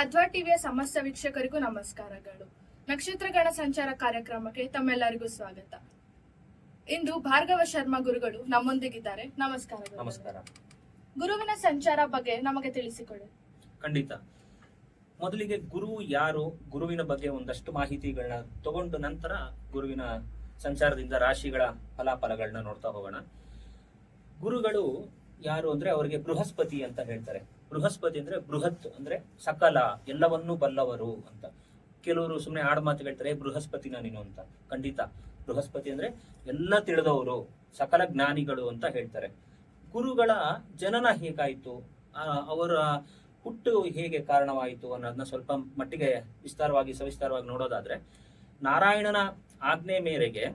ಅಧ್ವಾ ಟಿವಿಯ ಸಮಸ್ತ ವೀಕ್ಷಕರಿಗೂ ನಮಸ್ಕಾರಗಳು. ನಕ್ಷತ್ರಗಣ ಸಂಚಾರ ಕಾರ್ಯಕ್ರಮಕ್ಕೆ ತಮ್ಮೆಲ್ಲರಿಗೂ ಸ್ವಾಗತ. ಇಂದು ಭಾರ್ಗವ ಶರ್ಮಾ ಗುರುಗಳು ನಮ್ಮೊಂದಿಗಿದ್ದಾರೆ. ನಮಸ್ಕಾರ ನಮಸ್ಕಾರ. ಗುರುವಿನ ಸಂಚಾರ ಬಗ್ಗೆ ನಮಗೆ ತಿಳಿಸಿಕೊಡಿ. ಖಂಡಿತ. ಮೊದಲಿಗೆ ಗುರು ಯಾರು ಗುರುವಿನ ಬಗ್ಗೆ ಒಂದಷ್ಟು ಮಾಹಿತಿಗಳನ್ನ ತಗೊಂಡು ನಂತರ ಗುರುವಿನ ಸಂಚಾರದಿಂದ ರಾಶಿಗಳ ಫಲಾಫಲಗಳನ್ನ ನೋಡ್ತಾ ಹೋಗೋಣ. ಗುರುಗಳು ಯಾರು ಅಂದ್ರೆ ಅವರಿಗೆ ಬೃಹಸ್ಪತಿ ಅಂತ ಹೇಳ್ತಾರೆ. ಬೃಹಸ್ಪತಿ ಅಂದ್ರೆ ಬೃಹತ್ ಅಂದ್ರೆ ಸಕಲ ಎಲ್ಲವನ್ನೂ ಬಲ್ಲವರು ಅಂತ. ಕೆಲವರು ಸುಮ್ಮನೆ ಆಡ್ ಮಾತು ಹೇಳ್ತಾರೆ "ಏ, ಬೃಹಸ್ಪತಿನ ನೀನು ಅಂತ. ಖಂಡಿತ. ಬೃಹಸ್ಪತಿ ಅಂದ್ರೆ ಎಲ್ಲ ತಿಳಿದವರು ಸಕಲ ಜ್ಞಾನಿಗಳು ಅಂತ ಹೇಳ್ತಾರೆ. ಗುರುಗಳ ಜನನ ಹೇಗಾಯಿತು? ಆ, ಅವರ ಹುಟ್ಟು ಹೇಗೆ ಕಾರಣವಾಯಿತು ಅನ್ನೋದನ್ನ ಸ್ವಲ್ಪ ಮಟ್ಟಿಗೆ ವಿಸ್ತಾರವಾಗಿ ಸವಿಸ್ತಾರವಾಗಿ ನೋಡೋದಾದ್ರೆ ನಾರಾಯಣನ ಆಜ್ಞೆ ಮೇರೆಗೆ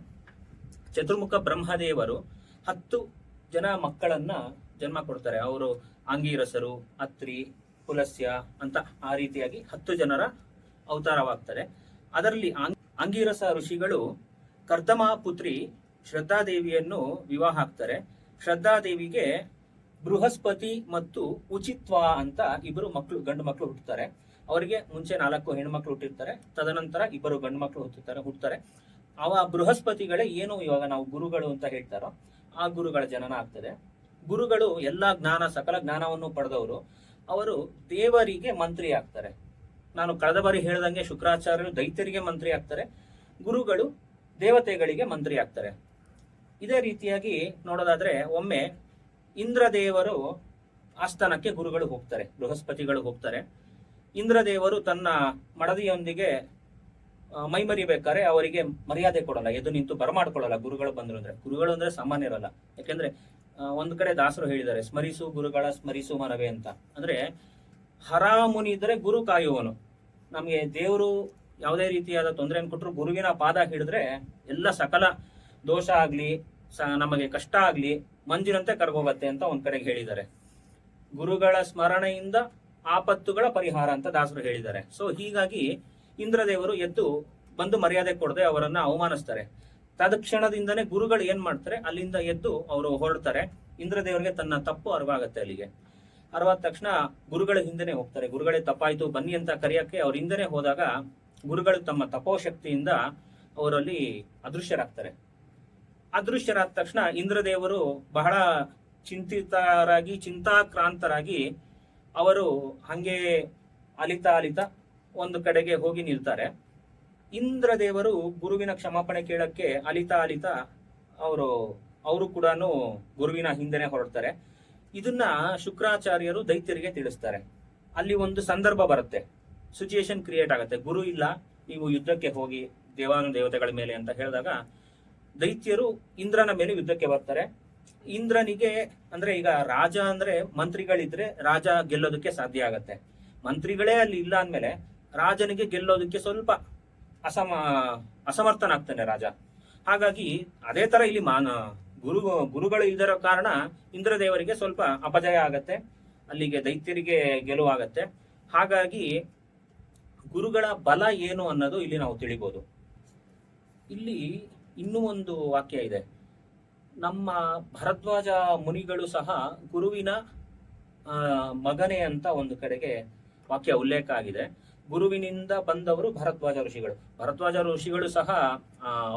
ಚತುರ್ಮುಖ ಬ್ರಹ್ಮದೇವರು ಹತ್ತು ಜನ ಮಕ್ಕಳನ್ನ ಜನ್ಮ ಕೊಡ್ತಾರೆ. ಅವರು ಆಂಗೀರಸರು ಅತ್ರಿ ಪುಲಸ್ಯ ಅಂತ ಆ ರೀತಿಯಾಗಿ ಹತ್ತು ಜನರ ಅವತಾರವಾಗ್ತಾರೆ ಅದರಲ್ಲಿ ಅಂಗೀರಸ ಋಷಿಗಳು ಕರ್ದಮ ಪುತ್ರಿ ಶ್ರದ್ಧಾದೇವಿಯನ್ನು ವಿವಾಹ ಆಗ್ತಾರೆ ಶ್ರದ್ಧಾದೇವಿಗೆ ಬೃಹಸ್ಪತಿ ಮತ್ತು ಉಚಿತ್ವ ಅಂತ ಇಬ್ಬರು ಮಕ್ಕಳು ಗಂಡು ಮಕ್ಕಳು ಹುಟ್ಟುತ್ತಾರೆ. ಅವರಿಗೆ ಮುಂಚೆ ನಾಲ್ಕು ಹೆಣ್ಮಕ್ಳು ಹುಟ್ಟಿರ್ತಾರೆ. ತದನಂತರ ಇಬ್ಬರು ಗಂಡು ಮಕ್ಕಳು ಹುಟ್ಟುತ್ತಾರೆ ಹುಟ್ಟುತ್ತಾರೆ. ಅವ ಬೃಹಸ್ಪತಿಗಳೇ ಏನು ಇವಾಗ ನಾವು ಗುರುಗಳು ಅಂತ ಹೇಳ್ತಾರೋ ಆ ಗುರುಗಳ ಜನನ ಆಗ್ತದೆ. ಗುರುಗಳು ಎಲ್ಲ ಜ್ಞಾನ, ಸಕಲ ಜ್ಞಾನವನ್ನು ಪಡೆದವರು, ಅವರು ದೇವರಿಗೆ ಮಂತ್ರಿ ಆಗ್ತಾರೆ. ನಾನು ಕಳೆದ ಬಾರಿ ಹೇಳ್ದಂಗೆ ಶುಕ್ರಾಚಾರ್ಯರು ದೈತ್ಯರಿಗೆ ಮಂತ್ರಿ ಆಗ್ತಾರೆ, ಗುರುಗಳು ದೇವತೆಗಳಿಗೆ ಮಂತ್ರಿ ಆಗ್ತಾರೆ. ಇದೇ ರೀತಿಯಾಗಿ ನೋಡೋದಾದ್ರೆ, ಒಮ್ಮೆ ಇಂದ್ರದೇವರು ಆಸ್ಥಾನಕ್ಕೆ ಗುರುಗಳು ಹೋಗ್ತಾರೆ, ಬೃಹಸ್ಪತಿಗಳು ಹೋಗ್ತಾರೆ. ಇಂದ್ರದೇವರು ತನ್ನ ಮಡದಿಯೊಂದಿಗೆ ಮೈ ಮೈಮರಿಬೇಕಾದ್ರೆ ಅವರಿಗೆ ಮರ್ಯಾದೆ ಕೊಡಲ್ಲ ಎದು ನಿಂತು ಬರಮಾಡ್ಕೊಳ್ಳಲ್ಲ ಗುರುಗಳು ಬಂದ್ರು ಅಂದ್ರೆ. ಗುರುಗಳು ಅಂದ್ರೆ ಸಾಮಾನ್ಯರಲ್ಲ. ಯಾಕೆಂದ್ರೆ ಒಂದ್ ಕಡೆ ದಾಸರು ಹೇಳಿದ್ದಾರೆ, ಸ್ಮರಿಸು ಗುರುಗಳ ಸ್ಮರಿಸು ಮನವೇ ಅಂತ. ಅಂದ್ರೆ ಹರ ಮುನಿದ್ರೆ ಗುರು ಕಾಯುವನು. ನಮಗೆ ದೇವರು ಯಾವುದೇ ರೀತಿಯಾದ ತೊಂದರೆಯನ್ನು ಕೊಟ್ಟರು ಗುರುವಿನ ಪಾದ ಹಿಡಿದ್ರೆ ಎಲ್ಲ ಸಕಲ ದೋಷ ಆಗ್ಲಿ ನಮಗೆ ಕಷ್ಟ ಆಗ್ಲಿ ಮಂಜಿನಂತೆ ಕರ್ಗೋಗತ್ತೆ ಅಂತ ಒಂದ್ ಕಡೆಗೆ ಹೇಳಿದ್ದಾರೆ. ಗುರುಗಳ ಸ್ಮರಣೆಯಿಂದ ಆಪತ್ತುಗಳ ಪರಿಹಾರ ಅಂತ ದಾಸರು ಹೇಳಿದ್ದಾರೆ. ಸೊ ಹೀಗಾಗಿ ಇಂದ್ರದೇವರು ಎದ್ದು ಬಂದು ಮರ್ಯಾದೆ ಕೊಡದೆ ಅವರನ್ನ ಅವಮಾನಿಸ್ತಾರೆ. ತತ್ಕ್ಷಣದಿಂದನೇ ಗುರುಗಳು ಏನ್ ಮಾಡ್ತಾರೆ? ಅಲ್ಲಿಂದ ಎದ್ದು ಅವರು ಹೊರಡ್ತಾರೆ. ಇಂದ್ರದೇವರಿಗೆ ತನ್ನ ತಪ್ಪು ಅರಿವಾಗತ್ತೆ ಅಲ್ಲಿಗೆ. ಅರಿವಾದ ತಕ್ಷಣ ಗುರುಗಳ ಹಿಂದೆನೆ ಹೋಗ್ತಾರೆ. ಗುರುಗಳೇ ತಪ್ಪಾಯ್ತು, ಬನ್ನಿ ಅಂತ ಕರೆಯಕ್ಕೆ ಅವ್ರ ಹಿಂದೆನೆ ಹೋದಾಗ ಗುರುಗಳು ತಮ್ಮ ತಪೋಶಕ್ತಿಯಿಂದ ಅವರಲ್ಲಿ ಅದೃಶ್ಯರಾಗ್ತಾರೆ. ಅದೃಶ್ಯರಾದ ತಕ್ಷಣ ಇಂದ್ರದೇವರು ಬಹಳ ಚಿಂತಿತರಾಗಿ, ಚಿಂತಾಕ್ರಾಂತರಾಗಿ ಅವರು ಹಂಗೆ ಅಲಿತಾ ಅಲಿತಾ ಒಂದು ಕಡೆಗೆ ಹೋಗಿ ನಿಲ್ತಾರೆ. ಇಂದ್ರದೇವರು ಗುರುವಿನ ಕ್ಷಮಾಪಣೆ ಕೇಳಕ್ಕೆ ಅಲಿತಾ ಅಲಿತಾ ಅವರು ಅವರು ಕೂಡ ಗುರುವಿನ ಹಿಂದೆನೆ ಹೊರಡ್ತಾರೆ. ಇದನ್ನ ಶುಕ್ರಾಚಾರ್ಯರು ದೈತ್ಯರಿಗೆ ತಿಳಿಸ್ತಾರೆ. ಅಲ್ಲಿ ಒಂದು ಸಂದರ್ಭ ಬರುತ್ತೆ. ಸಿಚುಯೇಷನ್ ಕ್ರಿಯೇಟ್ ಆಗುತ್ತೆ. ಗುರು ಇಲ್ಲ, ನೀವು ಯುದ್ಧಕ್ಕೆ ಹೋಗಿ ದೇವಾನು ದೇವತೆಗಳ ಮೇಲೆ ಅಂತ ಹೇಳಿದಾಗ ದೈತ್ಯರು ಇಂದ್ರನ ಮೇಲೆ ಯುದ್ಧಕ್ಕೆ ಬರ್ತಾರೆ. ಇಂದ್ರನಿಗೆ ಅಂದ್ರೆ ಈಗ ರಾಜ ಅಂದ್ರೆ ಮಂತ್ರಿಗಳಿದ್ರೆ ರಾಜ ಗೆಲ್ಲೋದಕ್ಕೆ ಸಾಧ್ಯ ಆಗತ್ತೆ. ಮಂತ್ರಿಗಳೇ ಅಲ್ಲಿ ಇಲ್ಲ ಅಂದ್ಮೇಲೆ ರಾಜನಿಗೆ ಗೆಲ್ಲೋದಕ್ಕೆ ಸ್ವಲ್ಪ ಅಸಮ, ಅಸಮರ್ಥನಾಗ್ತಾನೆ ರಾಜ. ಹಾಗಾಗಿ ಅದೇ ತರ ಇಲ್ಲಿ ಮಾನ, ಗುರು, ಗುರುಗಳು ಇಲ್ದಿರೋ ಕಾರಣ ಇಂದ್ರದೇವರಿಗೆ ಸ್ವಲ್ಪ ಅಪಜಯ ಆಗತ್ತೆ, ಅಲ್ಲಿಗೆ ದೈತ್ಯರಿಗೆ ಗೆಲುವಾಗತ್ತೆ ಹಾಗಾಗಿ ಗುರುಗಳ ಬಲ ಏನು ಅನ್ನೋದು ಇಲ್ಲಿ ನಾವು ತಿಳಿಬಹುದು ಇಲ್ಲಿ ಇನ್ನೂ ಒಂದು ವಾಕ್ಯ ಇದೆ. ನಮ್ಮ ಭರದ್ವಾಜ ಮುನಿಗಳು ಸಹ ಗುರುವಿನ ಮಗನೇ ಅಂತ ಒಂದು ಕಡೆಗೆ ವಾಕ್ಯ ಉಲ್ಲೇಖ ಆಗಿದೆ. ಗುರುವಿನಿಂದ ಬಂದವರು ಭರದ್ವಾಜ ಋಷಿಗಳು. ಭರದ್ವಾಜ ಋಷಿಗಳು ಸಹ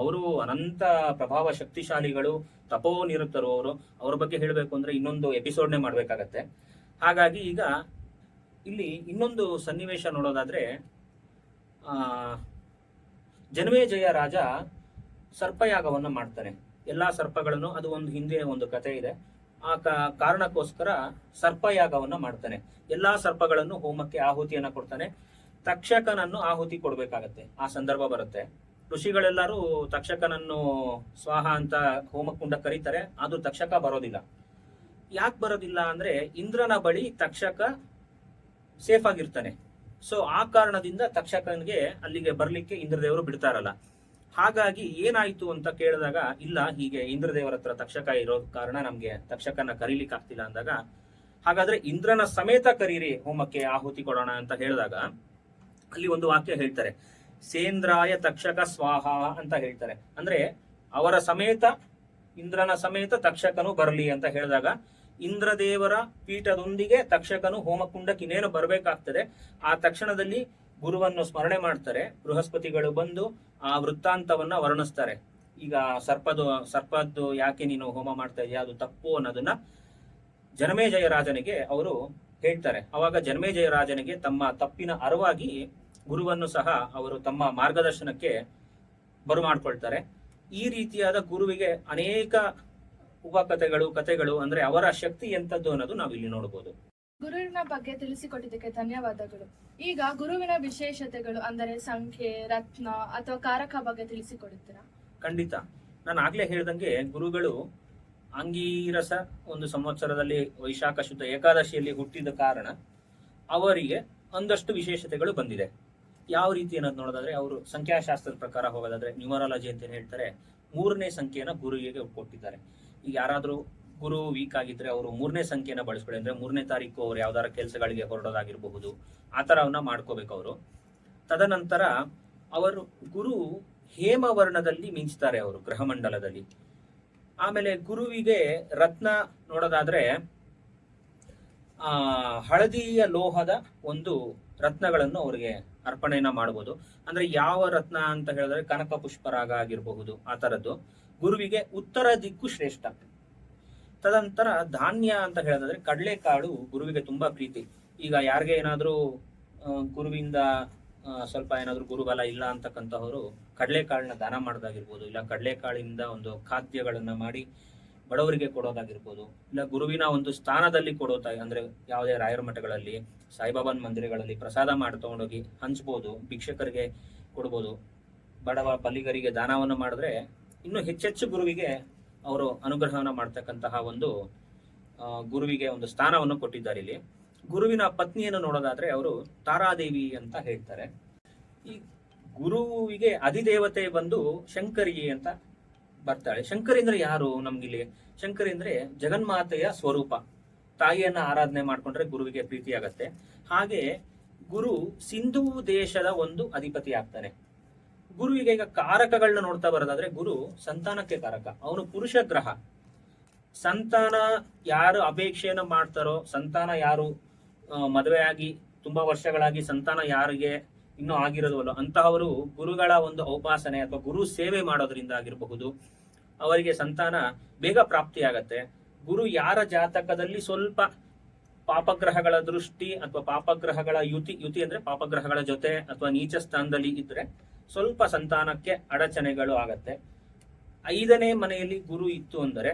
ಅವರು ಅನಂತ ಪ್ರಭಾವ ಶಕ್ತಿಶಾಲಿಗಳು ತಪೋ ನಿರುತ್ತರು ಅವರು. ಅವ್ರ ಬಗ್ಗೆ ಹೇಳಬೇಕು ಅಂದ್ರೆ ಇನ್ನೊಂದು ಎಪಿಸೋಡ್ನೇ ಮಾಡಬೇಕಾಗತ್ತೆ. ಹಾಗಾಗಿ ಈಗ ಇಲ್ಲಿ ಇನ್ನೊಂದು ಸನ್ನಿವೇಶ ನೋಡೋದಾದ್ರೆ ಜನ್ಮೇಜಯ ರಾಜ ಸರ್ಪಯಾಗವನ್ನ ಮಾಡ್ತಾನೆ ಎಲ್ಲಾ ಸರ್ಪಗಳನ್ನು, ಅದು ಒಂದು ಹಿಂದಿನ ಒಂದು ಕಥೆ ಇದೆ. ಆ ಕಾರಣಕ್ಕೋಸ್ಕರ ಸರ್ಪಯಾಗವನ್ನ ಮಾಡ್ತಾನೆ. ಎಲ್ಲಾ ಸರ್ಪಗಳನ್ನು ಹೋಮಕ್ಕೆ ಆಹುತಿಯನ್ನ ಕೊಡ್ತಾನೆ. ತಕ್ಷಕನನ್ನು ಆಹುತಿ ಕೊಡ್ಬೇಕಾಗತ್ತೆ. ಆ ಸಂದರ್ಭ ಬರುತ್ತೆ. ಋಷಿಗಳೆಲ್ಲರೂ ತಕ್ಷಕನನ್ನು ಸ್ವಾಹ ಅಂತ ಹೋಮಕುಂಡ ಕರೀತಾರೆ ಅದು ತಕ್ಷಕ ಬರೋದಿಲ್ಲ. ಯಾಕೆ ಬರೋದಿಲ್ಲ ಅಂದ್ರೆ ಇಂದ್ರನ ಬಳಿ ತಕ್ಷಕ ಸೇಫ್ ಆಗಿರ್ತಾನೆ. ಸೊ ಆ ಕಾರಣದಿಂದ ತಕ್ಷಕನಿಗೆ ಅಲ್ಲಿಗೆ ಬರ್ಲಿಕ್ಕೆ ಇಂದ್ರದೇವರು ಬಿಡ್ತಾರಲ್ಲ. ಹಾಗಾಗಿ ಏನಾಯ್ತು ಅಂತ ಕೇಳಿದಾಗ, ಇಲ್ಲ, ಹೀಗೆ ಇಂದ್ರದೇವರ ಹತ್ರ ತಕ್ಷಕ ಇರೋ ಕಾರಣ ನಮ್ಗೆ ತಕ್ಷಕನ ಕರೀಲಿಕ್ಕೆ ಆಗ್ತಿಲ್ಲ ಅಂದಾಗ, ಹಾಗಾದ್ರೆ ಇಂದ್ರನ ಸಮೇತ ಕರೀರಿ, ಹೋಮಕ್ಕೆ ಆಹುತಿ ಕೊಡೋಣ ಅಂತ ಹೇಳಿದಾಗ ಅಲ್ಲಿ ಒಂದು ವಾಕ್ಯ ಹೇಳ್ತಾರೆ. ಸೇಂದ್ರಾಯ ತಕ್ಷಕ ಸ್ವಾಹ ಅಂತ ಹೇಳ್ತಾರೆ. ಅಂದ್ರೆ ಅವರ ಸಮೇತ, ಇಂದ್ರನ ಸಮೇತ ತಕ್ಷಕನು ಬರಲಿ ಅಂತ ಹೇಳಿದಾಗ ಇಂದ್ರದೇವರ ಪೀಠದೊಂದಿಗೆ ತಕ್ಷಕನು ಹೋಮಕುಂಡಕ್ಕೆ ಇನ್ನೇನು ಬರಬೇಕಾಗ್ತದೆ. ಆ ತಕ್ಷಣದಲ್ಲಿ ಗುರುವನ್ನು ಸ್ಮರಣೆ ಮಾಡ್ತಾರೆ. ಬೃಹಸ್ಪತಿಗಳು ಬಂದು ಆ ವೃತ್ತಾಂತವನ್ನ ವರ್ಣಿಸ್ತಾರೆ. ಈಗ ಸರ್ಪದು, ಸರ್ಪದ್ದು ಯಾಕೆ ನೀನು ಹೋಮ ಮಾಡ್ತಾ ಇದೆಯಾ? ಅದು ತಪ್ಪು ಅನ್ನೋದನ್ನ ಜನಮೇಜಯ ರಾಜನಿಗೆ ಅವರು ಹೇಳ್ತಾರೆ. ಅವಾಗ ಜನಮೇಜಯ ರಾಜನಿಗೆ ತಮ್ಮ ತಪ್ಪಿನ ಅರಿವಾಗಿ ಗುರುವನ್ನು ಸಹ ಅವರು ತಮ್ಮ ಮಾರ್ಗದರ್ಶನಕ್ಕೆ ಬರುಮಾಡ್ಕೊಳ್ತಾರೆ. ಈ ರೀತಿಯಾದ ಗುರುವಿಗೆ ಅನೇಕ ಉಪಕಥೆಗಳು ಕಥೆಗಳು ಅಂದ್ರೆ ಅವರ ಶಕ್ತಿ ಎಂತದ್ದು ಅನ್ನೋದು ನಾವು ಇಲ್ಲಿ ನೋಡಬಹುದು ಗುರುವಿನ ಬಗ್ಗೆ ತಿಳಿಸಿಕೊಟ್ಟಿದ್ದಕ್ಕೆ ಧನ್ಯವಾದಗಳು. ಈಗ ಗುರುವಿನ ವಿಶೇಷತೆಗಳು ಅಂದರೆ ಸಂಖ್ಯೆ ರತ್ನ ಅಥವಾ ಕಾರಕ ಬಗ್ಗೆ ತಿಳಿಸಿಕೊಡುತ್ತೀರಾ? ಖಂಡಿತ. ನಾನು ಆಗ್ಲೇ ಹೇಳ್ದಂಗೆ ಗುರುಗಳು ಅಂಗೀರಸ ಒಂದು ಸಂವತ್ಸರದಲ್ಲಿ ವೈಶಾಖ ಶುದ್ಧ ಏಕಾದಶಿಯಲ್ಲಿ ಹುಟ್ಟಿದ ಕಾರಣ ಅವರಿಗೆ ಒಂದಷ್ಟು ವಿಶೇಷತೆಗಳು ಬಂದಿದೆ. ಯಾವ ರೀತಿ ಅನ್ನೋದು ನೋಡೋದಾದ್ರೆ, ಅವರು ಸಂಖ್ಯಾಶಾಸ್ತ್ರದ ಪ್ರಕಾರ ಹೋಗೋದಾದ್ರೆ, ನ್ಯೂಮರಾಲಜಿ ಅಂತ ಹೇಳ್ತಾರೆ, ಮೂರನೇ ಸಂಖ್ಯೆಯನ್ನ ಗುರುವಿಗೆ ಕೊಟ್ಟಿದ್ದಾರೆ ಈಗ ಯಾರಾದರೂ ಗುರು ವೀಕ್ ಆಗಿದ್ರೆ ಅವರು ಮೂರನೇ ಸಂಖ್ಯೆಯನ್ನ ಬಳಸ್ಕೊಳ್ಳಿ ಅಂದ್ರೆ ಮೂರನೇ ತಾರೀಕು ಅವ್ರು ಯಾವ್ದಾರ ಕೆಲಸಗಳಿಗೆ ಹೊರಡೋದಾಗಿರಬಹುದು, ಆ ಥರವನ್ನ ಮಾಡ್ಕೋಬೇಕು ಅವರು. ತದನಂತರ ಅವರು ಗುರು ಹೇಮವರ್ಣದಲ್ಲಿ ಮಿಂಚ್ತಾರೆ ಅವರು ಗ್ರಹಮಂಡಲದಲ್ಲಿ ಆಮೇಲೆ ಗುರುವಿಗೆ ರತ್ನ ನೋಡೋದಾದ್ರೆ, ಆ, ಹಳದಿಯ ಲೋಹದ ಒಂದು ರತ್ನಗಳನ್ನು ಅವರಿಗೆ ಅರ್ಪಣೆಯನ್ನ ಮಾಡಬಹುದು ಅಂದ್ರೆ ಯಾವ ರತ್ನ ಅಂತ ಹೇಳಿದ್ರೆ ಕನಕ ಪುಷ್ಪರಾಗ ಆಗಿರಬಹುದು, ಆ ತರದ್ದು. ಗುರುವಿಗೆ ಉತ್ತರ ದಿಕ್ಕು ಶ್ರೇಷ್ಠ. ತದನಂತರ ಧಾನ್ಯ ಅಂತ ಹೇಳೋದಾದ್ರೆ ಕಡಲೆಕಾಳು ಗುರುವಿಗೆ ತುಂಬಾ ಪ್ರೀತಿ. ಈಗ ಯಾರಿಗೆ ಏನಾದರೂ ಗುರುವಿಂದ ಸ್ವಲ್ಪ ಏನಾದರೂ ಗುರುಬಲ ಇಲ್ಲ ಅಂತಕ್ಕಂಥವ್ರು ಕಡಲೆಕಾಳನ್ನ ದಾನ ಮಾಡೋದಾಗಿರ್ಬೋದು. ಇಲ್ಲ ಕಡಲೆಕಾಳಿಂದ ಒಂದು ಖಾದ್ಯಗಳನ್ನ ಮಾಡಿ ಬಡವರಿಗೆ ಕೊಡೋದಾಗಿರ್ಬೋದು, ಇಲ್ಲ ಗುರುವಿನ ಒಂದು ಸ್ಥಾನದಲ್ಲಿ ಕೊಡೋತಾ, ಅಂದ್ರೆ ಯಾವುದೇ ರಾಯರ ಮಠಗಳಲ್ಲಿ, ಸಾಯಿಬಾಬಾನ್ ಮಂದಿರಗಳಲ್ಲಿ ಪ್ರಸಾದ ಮಾಡಿ ತಗೊಂಡೋಗಿ ಹಂಚ್ಬೋದು, ಭಿಕ್ಷಕರಿಗೆ ಕೊಡ್ಬೋದು. ಬಡವ ಬಲಿಗರಿಗೆ ದಾನವನ್ನು ಮಾಡಿದ್ರೆ ಇನ್ನು ಹೆಚ್ಚೆಚ್ಚು ಗುರುವಿಗೆ ಅವರು ಅನುಗ್ರಹವನ್ನ ಮಾಡ್ತಕ್ಕಂತಹ ಒಂದು ಗುರುವಿಗೆ ಒಂದು ಸ್ಥಾನವನ್ನು ಕೊಟ್ಟಿದ್ದಾರೆ ಇಲ್ಲಿ. ಗುರುವಿನ ಪತ್ನಿಯನ್ನು ನೋಡೋದಾದ್ರೆ ಅವರು ತಾರಾದೇವಿ ಅಂತ ಹೇಳ್ತಾರೆ. ಈ ಗುರುವಿಗೆ ಅಧಿದೇವತೆ ಬಂದು ಶಂಕರಿ ಅಂತ ಬರ್ತಾಳೆ. ಶಂಕರಿ ಅಂದ್ರೆ ಯಾರು ನಮ್ಗಿಲ್ಲಿ? ಶಂಕರಿ ಅಂದ್ರೆ ಜಗನ್ಮಾತೆಯ ಸ್ವರೂಪ. ತಾಯಿಯನ್ನ ಆರಾಧನೆ ಮಾಡ್ಕೊಂಡ್ರೆ ಗುರುವಿಗೆ ಪ್ರೀತಿ ಆಗತ್ತೆ. ಹಾಗೆ ಗುರು ಸಿಂಧೂ ದೇಶದ ಒಂದು ಅಧಿಪತಿ ಆಗ್ತಾನೆ ಗುರುವಿಗೆ ಈಗ ಕಾರಕಗಳನ್ನ ನೋಡ್ತಾ ಬರೋದಾದ್ರೆ ಗುರು ಸಂತಾನಕ್ಕೆ ಕಾರಕ. ಅವನು ಪುರುಷ ಗ್ರಹ. ಸಂತಾನ ಯಾರು ಅಪೇಕ್ಷೆಯನ್ನು ಮಾಡ್ತಾರೋ, ಸಂತಾನ ಯಾರು ಮದುವೆಯಾಗಿ, ತುಂಬಾ ವರ್ಷಗಳಾಗಿ ಸಂತಾನ ಯಾರಿಗೆ ಇನ್ನೂ ಆಗಿರೋದಲ್ಲ ಅಂತಹವರು ಗುರುಗಳ ಒಂದು ಔಪಾಸನೆ ಅಥವಾ ಗುರು ಸೇವೆ ಮಾಡೋದ್ರಿಂದ ಆಗಿರಬಹುದು. ಅವರಿಗೆ ಸಂತಾನ ಬೇಗ ಪ್ರಾಪ್ತಿಯಾಗತ್ತೆ. ಗುರು ಯಾರ ಜಾತಕದಲ್ಲಿ ಸ್ವಲ್ಪ ಪಾಪಗ್ರಹಗಳ ದೃಷ್ಟಿ ಅಥವಾ ಪಾಪಗ್ರಹಗಳ ಯುತಿ ಯುತಿ ಅಂದ್ರೆ ಪಾಪಗ್ರಹಗಳ ಜೊತೆ ಅಥವಾ ನೀಚ ಸ್ಥಾನದಲ್ಲಿ ಇದ್ರೆ ಸ್ವಲ್ಪ ಸಂತಾನಕ್ಕೆ ಅಡಚಣೆಗಳು ಆಗತ್ತೆ. ಐದನೇ ಮನೆಯಲ್ಲಿ ಗುರು ಇತ್ತು ಅಂದರೆ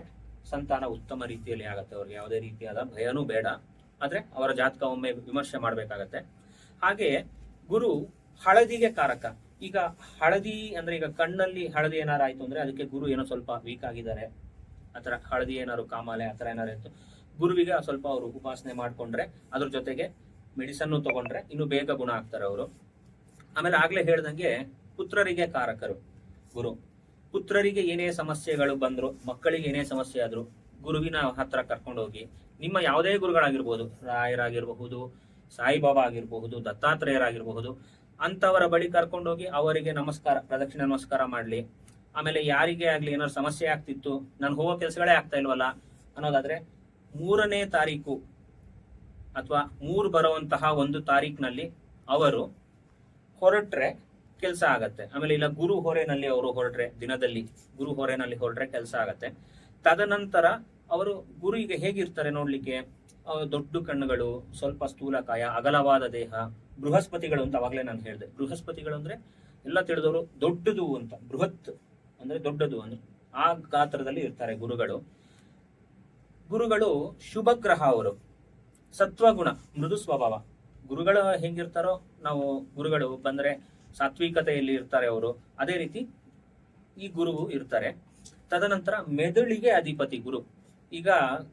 ಸಂತಾನ ಉತ್ತಮ ರೀತಿಯಲ್ಲಿ ಆಗತ್ತೆ. ಅವ್ರಿಗೆ ಯಾವುದೇ ರೀತಿಯಾದ ಭಯನೂ ಬೇಡ. ಆದ್ರೆ ಅವರ ಜಾತಕ ಒಮ್ಮೆ ವಿಮರ್ಶೆ ಮಾಡಬೇಕಾಗತ್ತೆ. ಹಾಗೆ ಗುರು ಹಳದಿಗೆ ಕಾರಕ. ಈಗ ಹಳದಿ ಅಂದ್ರೆ ಈಗ ಕಣ್ಣಲ್ಲಿ ಹಳದಿ ಏನಾರು ಆಯ್ತು ಅಂದ್ರೆ ಅದಕ್ಕೆ ಗುರು ಏನೋ ಸ್ವಲ್ಪ ವೀಕ್ ಆಗಿದ್ದಾರೆ. ಆತರ ಹಳದಿ ಏನಾರು ಕಾಮಾಲೆ ಆತರ ಏನಾರು ಇತ್ತು. ಗುರುವಿಗೆ ಸ್ವಲ್ಪ ಅವರು ಉಪಾಸನೆ ಮಾಡ್ಕೊಂಡ್ರೆ ಅದ್ರ ಜೊತೆಗೆ ಮೆಡಿಸನ್ ತಗೊಂಡ್ರೆ ಇನ್ನು ಬೇಗ ಗುಣ ಆಗ್ತಾರೆ ಅವರು. ಆಮೇಲೆ ಆಗ್ಲೇ ಹೇಳ್ದಂಗೆ ಪುತ್ರರಿಗೆ ಕಾರಕರು. ಗುರು, ಪುತ್ರರಿಗೆ ಏನೇ ಸಮಸ್ಯೆಗಳು ಬಂದ್ರು, ಮಕ್ಕಳಿಗೆ ಏನೇ ಸಮಸ್ಯೆ ಆದ್ರು ಗುರುವಿನ ಹತ್ರ ಕರ್ಕೊಂಡು ಹೋಗಿ ನಿಮ್ಮ ಯಾವುದೇ ಗುರುಗಳಾಗಿರ್ಬೋದು, ರಾಯರಾಗಿರಬಹುದು ಸಾಯಿಬಾಬಾ ಆಗಿರಬಹುದು, ದತ್ತಾತ್ರೇಯರಾಗಿರಬಹುದು ಅಂತವರ ಬಳಿ ಕರ್ಕೊಂಡೋಗಿ ಅವರಿಗೆ ನಮಸ್ಕಾರ, ಪ್ರದಕ್ಷಿಣೆ ನಮಸ್ಕಾರ ಮಾಡ್ಲಿ. ಆಮೇಲೆ ಯಾರಿಗೆ ಆಗಲಿ ಏನಾದ್ರು ಸಮಸ್ಯೆ ಆಗ್ತಿತ್ತು, ನಾನು ಹೋಗೋ ಕೆಲಸಗಳೇ ಆಗ್ತಾ ಇಲ್ವಲ್ಲ ಅನ್ನೋದಾದ್ರೆ ಮೂರನೇ ತಾರೀಕು ಅಥವಾ ಮೂರು ಬರುವಂತಹ ಒಂದು ತಾರೀಕಿನಲ್ಲಿ ಅವರು ಹೊರಟ್ರೆ ಕೆಲಸ ಆಗತ್ತೆ. ಆಮೇಲೆ ಇಲ್ಲ ಗುರು ಹೊರೆನಲ್ಲಿ ಅವರು ಹೊರಟ್ರೆ, ದಿನದಲ್ಲಿ ಗುರು ಹೊರೆನಲ್ಲಿ ಹೊರಟ್ರೆ ಕೆಲಸ ಆಗತ್ತೆ. ತದನಂತರ ಅವರು ಗುರು ಈಗ ಹೇಗಿರ್ತಾರೆ ನೋಡ್ಲಿಕ್ಕೆ? ದೊಡ್ಡ ಕಣ್ಣುಗಳು, ಸ್ವಲ್ಪ ಸ್ಥೂಲಕಾಯ ಅಗಲವಾದ ದೇಹ, ಬೃಹಸ್ಪತಿಗಳು ಅಂತ ಅವಾಗಲೇ ನಾನು ಹೇಳಿದೆ. ಬೃಹಸ್ಪತಿಗಳು ಅಂದ್ರೆ ಎಲ್ಲ ತಿಳಿದವರು ದೊಡ್ಡದು ಅಂತ, ಬೃಹತ್ ಅಂದ್ರೆ ದೊಡ್ಡದು ಅಂದ್ರೆ ಆ ಗಾತ್ರದಲ್ಲಿ ಇರ್ತಾರೆ ಗುರುಗಳು. ಗುರುಗಳು ಶುಭ ಗ್ರಹ ಅವರು, ಸತ್ವಗುಣ, ಮೃದು ಸ್ವಭಾವ. ಗುರುಗಳು ಹೆಂಗಿರ್ತಾರೋ, ನಾವು ಗುರುಗಳು ಬಂದ್ರೆ ಸಾತ್ವಿಕತೆಯಲ್ಲಿ ಇರ್ತಾರೆ ಅವರು. ಅದೇ ರೀತಿ ಈ ಗುರು ಇರ್ತಾರೆ. ತದನಂತರ ಮೆದುಳಿಗೆ ಅಧಿಪತಿ ಗುರು. ಈಗ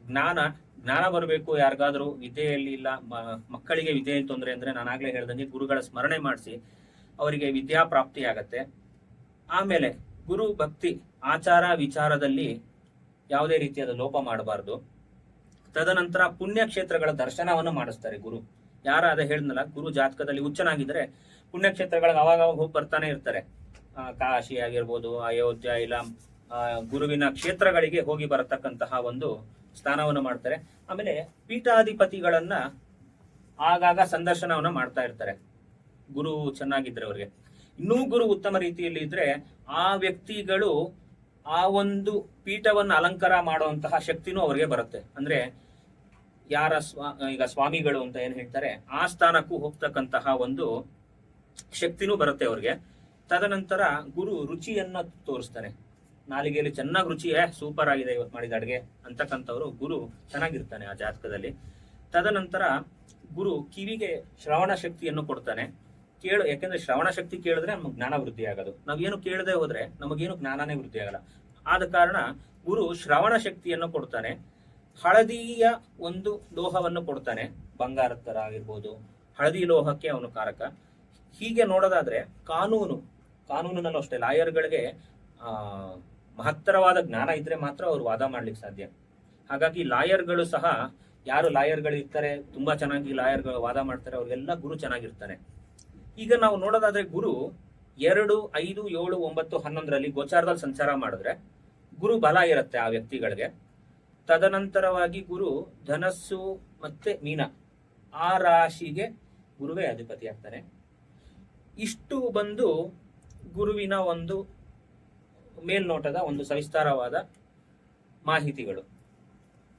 ಜ್ಞಾನ ಜ್ಞಾನ ಬರಬೇಕು ಯಾರಿಗಾದ್ರೂ ವಿದ್ಯೆಯಲ್ಲಿ ಇಲ್ಲ ಮಕ್ಕಳಿಗೆ ವಿದ್ಯೆ ತೊಂದರೆ ಅಂದ್ರೆ ನಾನಾಗ್ಲೇ ಹೇಳ್ದಂಗೆ ಗುರುಗಳ ಸ್ಮರಣೆ ಮಾಡಿಸಿ ಅವರಿಗೆ ವಿದ್ಯಾ ಪ್ರಾಪ್ತಿ ಆಗತ್ತೆ ಆಮೇಲೆ ಗುರು ಭಕ್ತಿ ಆಚಾರ ವಿಚಾರದಲ್ಲಿ ಯಾವುದೇ ರೀತಿಯಾದ ಲೋಪ ಮಾಡಬಾರ್ದು. ತದನಂತರ ಪುಣ್ಯಕ್ಷೇತ್ರಗಳ ದರ್ಶನವನ್ನು ಮಾಡಿಸ್ತಾರೆ ಗುರು. ಯಾರ ಅದೇ ಹೇಳಿದ್ನಲ್ಲ, ಗುರು ಜಾತಕದಲ್ಲಿ ಹುಚ್ಚನಾಗಿದ್ರೆ ಪುಣ್ಯಕ್ಷೇತ್ರಗಳಿಗೆ ಅವಾಗ ಹೋಗಿ ಬರ್ತಾನೆ ಇರ್ತಾರೆ. ಕಾಶಿ ಆಗಿರ್ಬೋದು, ಅಯೋಧ್ಯ ಇಲ್ಲ ಗುರುವಿನ ಕ್ಷೇತ್ರಗಳಿಗೆ ಹೋಗಿ ಬರತಕ್ಕಂತಹ ಒಂದು ಸ್ಥಾನವನ್ನು ಮಾಡ್ತಾರೆ. ಆಮೇಲೆ ಪೀಠಾಧಿಪತಿಗಳನ್ನ ಆಗಾಗ ಸಂದರ್ಶನವನ್ನ ಮಾಡ್ತಾ ಇರ್ತಾರೆ. ಗುರು ಚೆನ್ನಾಗಿದ್ರೆ ಅವರಿಗೆ ಇನ್ನೂ ಗುರು ಉತ್ತಮ ರೀತಿಯಲ್ಲಿ ಇದ್ರೆ ಆ ವ್ಯಕ್ತಿಗಳು ಆ ಒಂದು ಪೀಠವನ್ನು ಅಲಂಕಾರ ಮಾಡುವಂತಹ ಶಕ್ತಿನೂ ಅವ್ರಿಗೆ ಬರುತ್ತೆ. ಅಂದ್ರೆ ಯಾರ ಸ್ವಾ, ಈಗ ಸ್ವಾಮಿಗಳು ಅಂತ ಏನ್ ಹೇಳ್ತಾರೆ, ಆ ಸ್ಥಾನಕ್ಕೂ ಹೋಗ್ತಕ್ಕಂತಹ ಒಂದು ಶಕ್ತಿನೂ ಬರುತ್ತೆ ಅವ್ರಿಗೆ. ತದನಂತರ ಗುರು ರುಚಿಯನ್ನ ತೋರಿಸ್ತಾನೆ ನಾಲಿಗೆಯಲ್ಲಿ ಚೆನ್ನಾಗಿ ರುಚಿ, ಏ ಸೂಪರ್ ಆಗಿದೆ ಇವತ್ತು ಮಾಡಿದ ಅಡುಗೆ ಅಂತಕ್ಕಂಥವ್ರು ಗುರು ಚೆನ್ನಾಗಿರ್ತಾನೆ ಆ ಜಾತಕದಲ್ಲಿ. ತದನಂತರ ಗುರು ಕಿವಿಗೆ ಶ್ರವಣ ಶಕ್ತಿಯನ್ನು ಕೊಡ್ತಾನೆ. ಕೇಳು, ಯಾಕೆಂದ್ರೆ ಶ್ರವಣ ಶಕ್ತಿ ಕೇಳಿದ್ರೆ ನಮ್ಗೆ ಜ್ಞಾನ ವೃದ್ಧಿ ಆಗೋದು. ನಾವೇನು ಕೇಳದೆ ಹೋದ್ರೆ ನಮಗೇನು ಜ್ಞಾನನೇ ವೃದ್ಧಿ ಆಗಲ್ಲ. ಆದ ಕಾರಣ ಗುರು ಶ್ರವಣ ಶಕ್ತಿಯನ್ನು ಕೊಡ್ತಾನೆ. ಹಳದಿಯ ಒಂದು ಲೋಹವನ್ನು ಕೊಡ್ತಾನೆ. ಬಂಗಾರದ ತರ ಆಗಿರ್ಬೋದು, ಹಳದಿ ಲೋಹಕ್ಕೆ ಅವನು ಕಾರಕ. ಹೀಗೆ ನೋಡೋದಾದ್ರೆ ಕಾನೂನು, ಕಾನೂನಿನಲ್ಲೂ ಅಷ್ಟೇ, ಲಾಯರ್ಗಳಿಗೆ, ಆ ಮಹತ್ತರವಾದ ಜ್ಞಾನ ಇದ್ರೆ ಮಾತ್ರ ಅವ್ರು ವಾದ ಮಾಡ್ಲಿಕ್ಕೆ ಸಾಧ್ಯ. ಹಾಗಾಗಿ ಲಾಯರ್ಗಳು ಸಹ, ಯಾರು ಲಾಯರ್ಗಳು ಇರ್ತಾರೆ, ತುಂಬಾ ಚೆನ್ನಾಗಿ ಲಾಯರ್ಗಳು ವಾದ ಮಾಡ್ತಾರೆ, ಅವ್ರಿಗೆಲ್ಲ ಗುರು ಚೆನ್ನಾಗಿರ್ತಾರೆ. ಈಗ ನಾವು ನೋಡೋದಾದ್ರೆ ಗುರು ಎರಡು, ಐದು, ಏಳು, ಒಂಬತ್ತು, ಹನ್ನೊಂದರಲ್ಲಿ ಗೋಚಾರದಲ್ಲಿ ಸಂಚಾರ ಮಾಡಿದ್ರೆ ಗುರು ಬಲ ಇರುತ್ತೆ ಆ ವ್ಯಕ್ತಿಗಳಿಗೆ. ತದನಂತರವಾಗಿ ಗುರು ಧನಸ್ಸು ಮತ್ತೆ ಮೀನ, ಆ ರಾಶಿಗೆ ಗುರುವೇ ಅಧಿಪತಿ ಆಗ್ತಾನೆ. ಇಷ್ಟು ಬಂದು ಗುರುವಿನ ಒಂದು ಮೇಲ್ನೋಟದ ಒಂದು ಸವಿಸ್ತಾರವಾದ ಮಾಹಿತಿಗಳು.